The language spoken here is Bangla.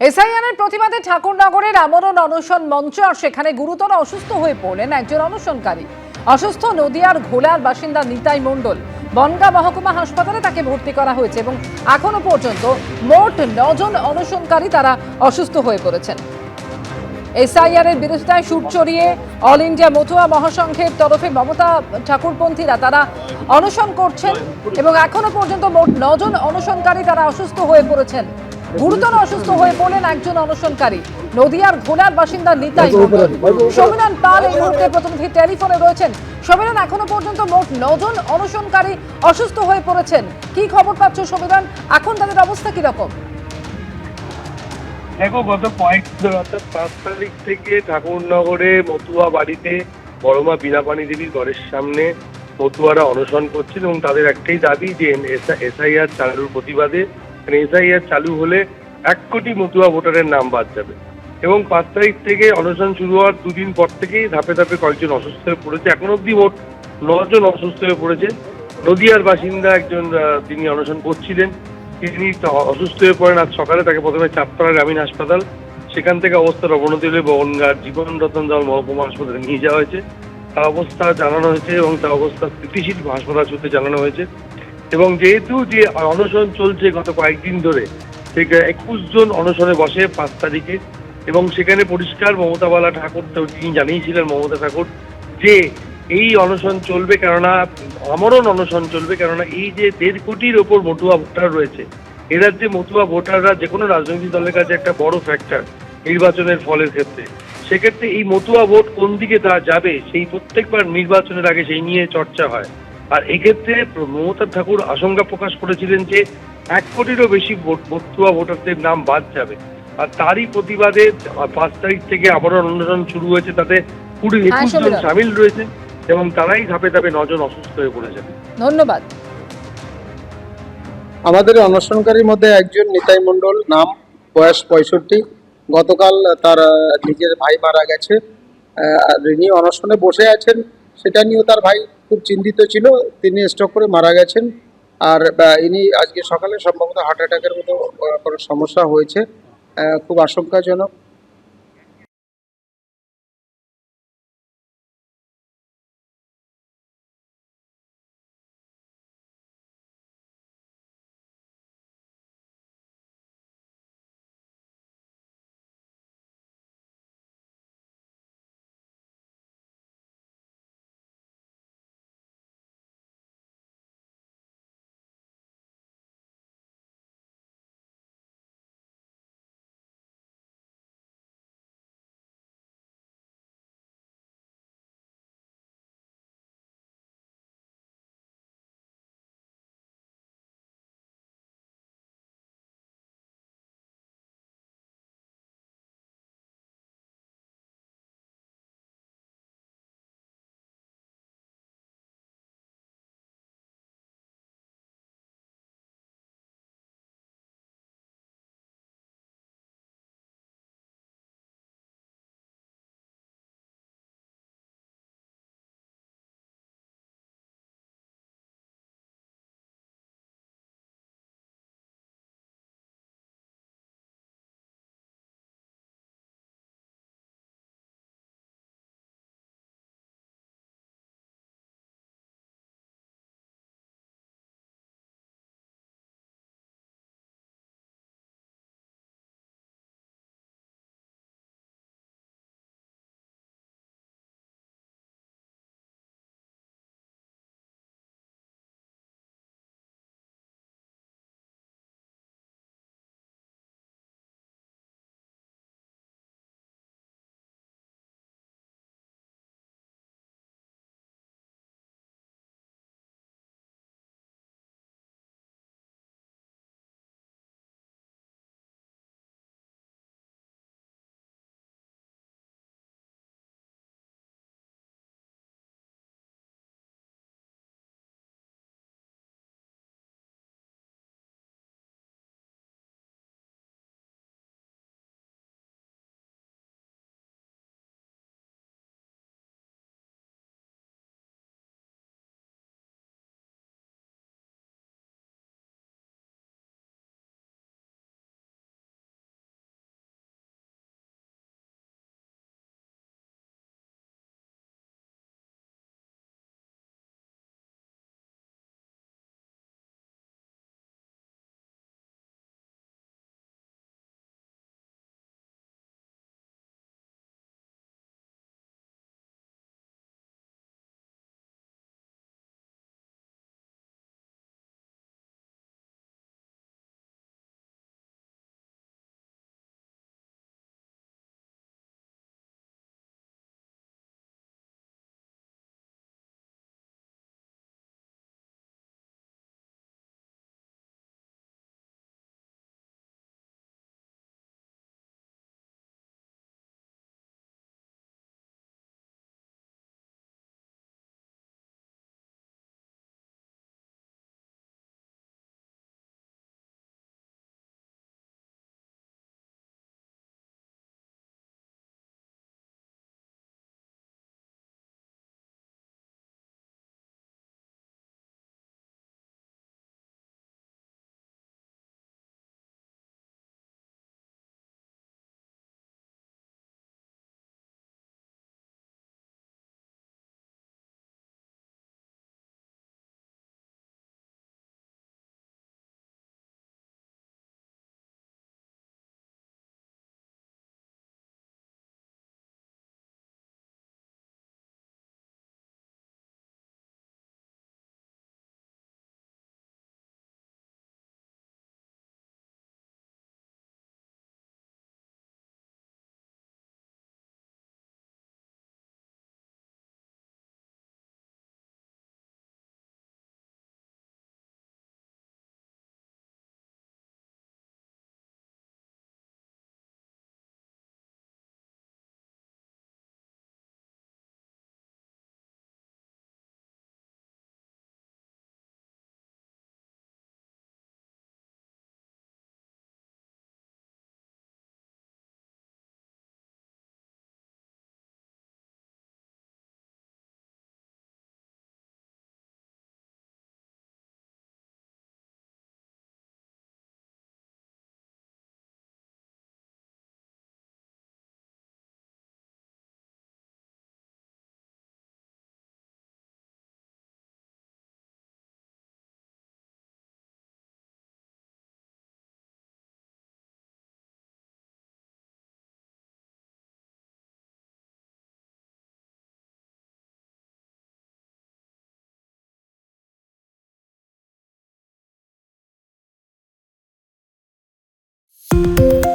এসআইআর এর প্রতিবাদে ঠাকুরনগরের আমরণ অনশন মঞ্চ আর সেখানে গুরুতর অসুস্থ হয়ে পড়লেন একজন অনশনকারী। অসুস্থ নদিয়ার ঘোলার বাসিন্দা নিতাই মণ্ডল। বনগা মহকুমা হাসপাতালে তাকে ভর্তি করা হয়েছে এবং এখনও পর্যন্ত মোট নজন অনশনকারী তারা অসুস্থ হয়ে পড়েছেন। এসআইআর এর বিরোধিতায় সুর চড়িয়ে অল ইন্ডিয়া মতুয়া মহাসংঘের তরফে মমতা ঠাকুরপন্থীরা তারা অনশন করছেন এবং এখনও পর্যন্ত মোট নজন অনশনকারী তারা অসুস্থ হয়ে পড়েছেন। গুরুতর অসুস্থ হয়ে পড়লেন একজন অনশনকারী। নদিয়ার ঘোলার বাসিন্দা নিতাই। সমীরণ পাল এই মুহূর্তে প্রতিনিধি টেলিফোনে রয়েছেন। সমীরণ এখনও পর্যন্ত মোট নজন অনশনকারী অসুস্থ হয়ে পড়েছেন। কি খবর পাচ্ছ সমীরণ এখন তাদের অবস্থা কীরকম? দেখো গত কয়েকদিন অর্থাৎ পাঁচ তারিখ থেকে ঠাকুরনগরে মতুয়া বাড়িতে বড়মা বীণাপানি দেবীর ঘরের সামনে মতুয়ারা অনশন করছিল এবং তাদের একটাই দাবি যে এসআইআর চালুর প্রতিবাদে এসআইআর চালু হলে এক কোটি মতুয়া ভোটারের নাম বাদ যাবে। এবং পাঁচ তারিখ থেকে অনশন শুরু হওয়ার দুদিন পর থেকেই ধাপে ধাপে কয়েকজন অসুস্থ হয়ে পড়েছে। এখন অবধি মোট নজন অসুস্থ হয়ে পড়েছে। নদিয়ার বাসিন্দা একজন তিনি অনশন করছিলেন। তিনি অসুস্থ হয়ে পড়েন আজ সকালে। তাকে প্রথমে চাঁদপাড়া গ্রামীণ হাসপাতাল, সেখান থেকে অবস্থার অবনতি হলে বনগার জীবন রতন দল মহকুমা হাসপাতালে নিয়ে যাওয়া হয়েছে। তার অবস্থা জানানো হয়েছে এবং তার অবস্থা স্থিতিশীল হাসপাতাল সূত্রে জানানো হয়েছে। এবং যেহেতু যে অনশন চলছে গত কয়েকদিন ধরে, ঠিক একুশ জন অনশনে বসে পাঁচ তারিখে, এবং সেখানে পরিষ্কার মমতা বালা ঠাকুর তিনি জানিয়েছিলেন, মমতা ঠাকুর, যে এই অনশন চলবে কেননা, আমরণ অনশন চলবে কেননা এই যে দেড় কোটির ওপর মতুয়া ভোটার রয়েছে এরা যে মতুয়া ভোটাররা যে কোনো রাজনৈতিক দলের কাছে একটা বড় ফ্যাক্টর নির্বাচনের ফলের ক্ষেত্রে। সেক্ষেত্রে এই মতুয়া ভোট কোন দিকে তা যাবে, সেই প্রত্যেকবার নির্বাচনের আগে সেই নিয়ে চর্চা হয়। আর এক্ষেত্রে মমতা ঠাকুর আশঙ্কা প্রকাশ করেছিলেন যে এক কোটিরও বেশি ভোট মতুয়া ভোটারদের নাম বাদ যাবে। আর তারই প্রতিবাদে পাঁচ তারিখ থেকে আবারও অনশন শুরু হয়েছে তাতে কুড়ি একুশ জন সামিল রয়েছে এবং তারাই ধাপে ধাপে নজন অসুস্থ হয়ে পড়েছেন ধন্যবাদ। আমাদের অনশনকারীর মধ্যে একজন নিতাই মণ্ডল নাম বয়স পঁয়ষট্টি। গতকাল তার নিজের ভাই মারা গেছে। আহ, আর ইনি অনশনে বসে আছেন। সেটা নিয়েও তার ভাই খুব চিন্তিত ছিল। তিনি স্ট্রোক করে মারা গেছেন। আর ইনি আজকে সকালে সম্ভবত হার্ট অ্যাটাকের মতো কোনো সমস্যা হয়েছে। খুব আশঙ্কাজনক। Música